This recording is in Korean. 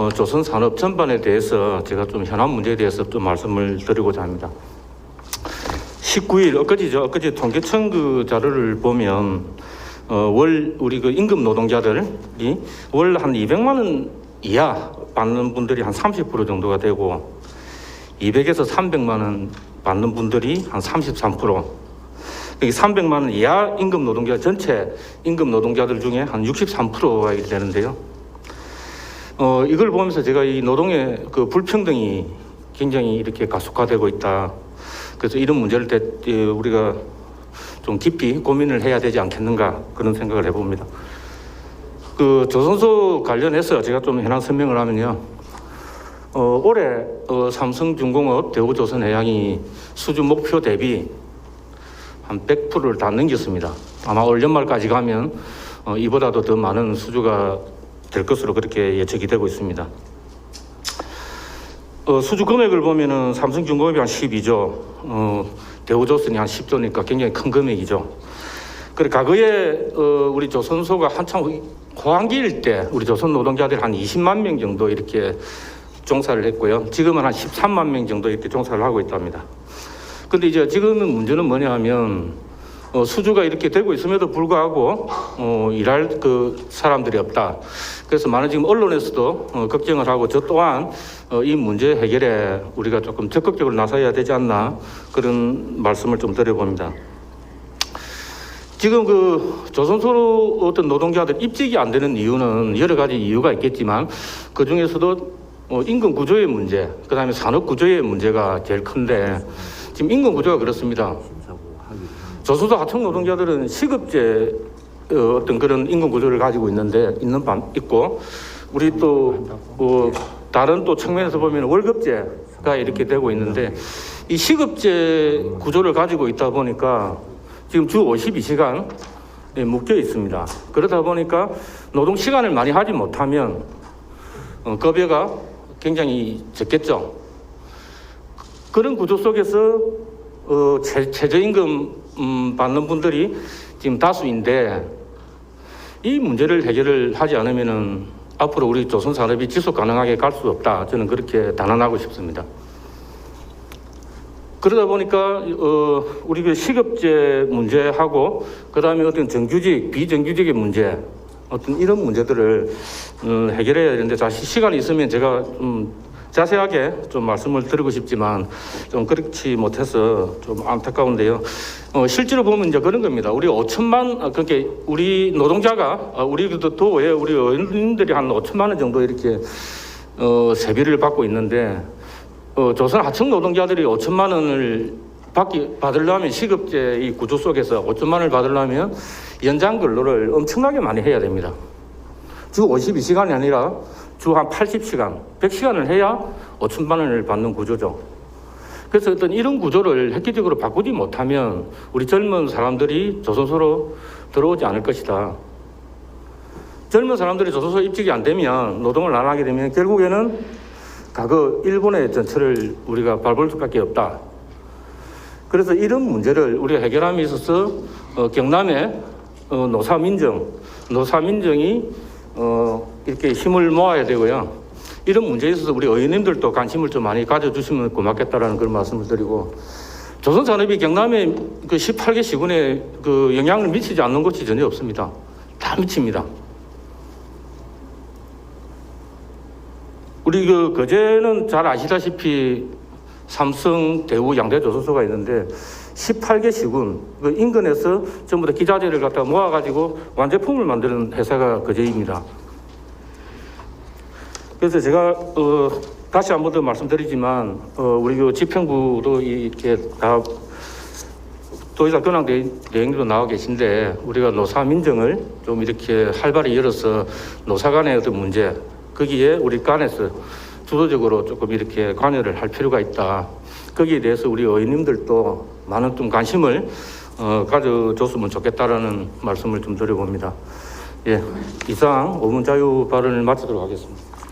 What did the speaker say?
어, 조선 산업 전반에 대해서 제가 좀 현안 문제에 대해서 좀 말씀을 드리고자 합니다. 19일 엊그제죠. 엊그제 통계청 그 자료를 보면 어, 월 우리 그 임금 노동자들이 월 한 200만 원 이하 받는 분들이 한 30% 정도가 되고 200에서 300만 원 받는 분들이 한 33%. 여기 300만 원 이하 임금 노동자 전체 임금 노동자들 중에 한 63%가 이렇게 되는데요. 어, 이걸 보면서 제가 이 노동의 그 불평등이 굉장히 이렇게 가속화되고 있다. 그래서 이런 문제를 대, 예, 우리가 좀 깊이 고민을 해야 되지 않겠는가 그런 생각을 해봅니다. 그 조선소 관련해서 제가 좀 현황 설명을 하면요. 어, 올해 어, 삼성중공업 대우조선해양이 수주 목표 대비 한 100%를 다 넘겼습니다. 아마 올 연말까지 가면 어, 이보다도 더 많은 수주가 될 것으로 그렇게 예측이 되고 있습니다. 어, 수주 금액을 보면은 삼성중공업이 한 12조, 어, 대우조선이 한 10조니까 굉장히 큰 금액이죠. 그래 과거에 어, 우리 조선소가 한참 호황기일 때 우리 조선 노동자들 한 20만 명 정도 이렇게 종사를 했고요. 지금은 한 13만 명 정도 이렇게 종사를 하고 있답니다. 근데 이제 지금은 문제는 뭐냐 하면 어, 수주가 이렇게 되고 있음에도 불구하고 어, 일할 그 사람들이 없다. 그래서 많은 지금 언론에서도 어, 걱정을 하고 저 또한 어, 이 문제 해결에 우리가 조금 적극적으로 나서야 되지 않나 그런 말씀을 좀 드려봅니다. 지금 그 조선소로 어떤 노동자들 입직이 안 되는 이유는 여러 가지 이유가 있겠지만 그 중에서도 어, 임금 구조의 문제, 그 다음에 산업 구조의 문제가 제일 큰데 지금 임금 구조가 그렇습니다. 조선소 하청 노동자들은 시급제 어, 어떤 그런 임금 구조를 가지고 있는데 있는 반 있고 우리 또 어, 다른 또 측면에서 보면 월급제가 이렇게 되고 있는데 이 시급제 구조를 가지고 있다 보니까 지금 주 52시간 에 묶여 있습니다. 그러다 보니까 노동 시간을 많이 하지 못하면 어, 급여가 굉장히 적겠죠. 그런 구조 속에서 어, 최, 최저임금 음, 받는 분들이 지금 다수인데 이 문제를 해결을 하지 않으면은 앞으로 우리 조선 산업이 지속 가능하게 갈 수 없다. 저는 그렇게 단언하고 싶습니다. 그러다 보니까 어, 우리 그 시급제 문제하고 그 다음에 어떤 정규직, 비정규직의 문제 어떤 이런 문제들을 음, 해결해야 되는데 사실 시간이 있으면 제가 좀 자세하게 좀 말씀을 드리고 싶지만 좀 그렇지 못해서 좀 안타까운데요. 어, 실제로 보면 이제 그런 겁니다. 우리 5천만 아, 그렇게 우리 노동자가 아, 우리 도 도에 우리 의원님들이 한 5천만 원 정도 이렇게 어, 세비를 받고 있는데 어, 조선 하청 노동자들이 5천만 원을 받기 받으려면 시급제 이 구조 속에서 5천만 원을 받으려면 연장 근로를 엄청나게 많이 해야 됩니다. 주 52시간이 아니라 주 한 80시간, 100시간을 해야 5천만 원을 받는 구조죠. 그래서 어떤 이런 구조를 획기적으로 바꾸지 못하면 우리 젊은 사람들이 조선소로 들어오지 않을 것이다. 젊은 사람들이 조선소 입직이 안 되면 노동을 안 하게 되면 결국에는 과거 일본의 전철을 우리가 밟을 수밖에 없다. 그래서 이런 문제를 우리가 해결함에 있어서 어, 경남의 어, 노사민정, 노사민정이 어, 이렇게 힘을 모아야 되고요. 이런 문제에 있어서 우리 의원님들도 관심을 좀 많이 가져주시면 고맙겠다라는 그런 말씀을 드리고 조선 산업이 경남의 그 18개 시군에 그 영향을 미치지 않는 곳이 전혀 없습니다. 다 미칩니다. 우리 그 그제는 잘 아시다시피 삼성, 대우, 양대 조선소가 있는데 18개 시군 그 인근에서 전부 다 기자재를 갖다 모아가지고 완제품을 만드는 회사가 그제입니다. 그래서 제가 어, 다시 한 번 더 말씀드리지만 어, 우리 그 지평부도 이렇게 다 도의사 근황 대행도 나와 계신데 우리가 노사 민정을 좀 이렇게 활발히 열어서 노사 간의 어떤 문제 거기에 우리 간에서 주도적으로 조금 이렇게 관여를 할 필요가 있다. 거기에 대해서 우리 의원님들도 많은 좀 관심을 어, 가져줬으면 좋겠다라는 말씀을 좀 드려봅니다. 예, 이상 오문 자유 발언을 마치도록 하겠습니다.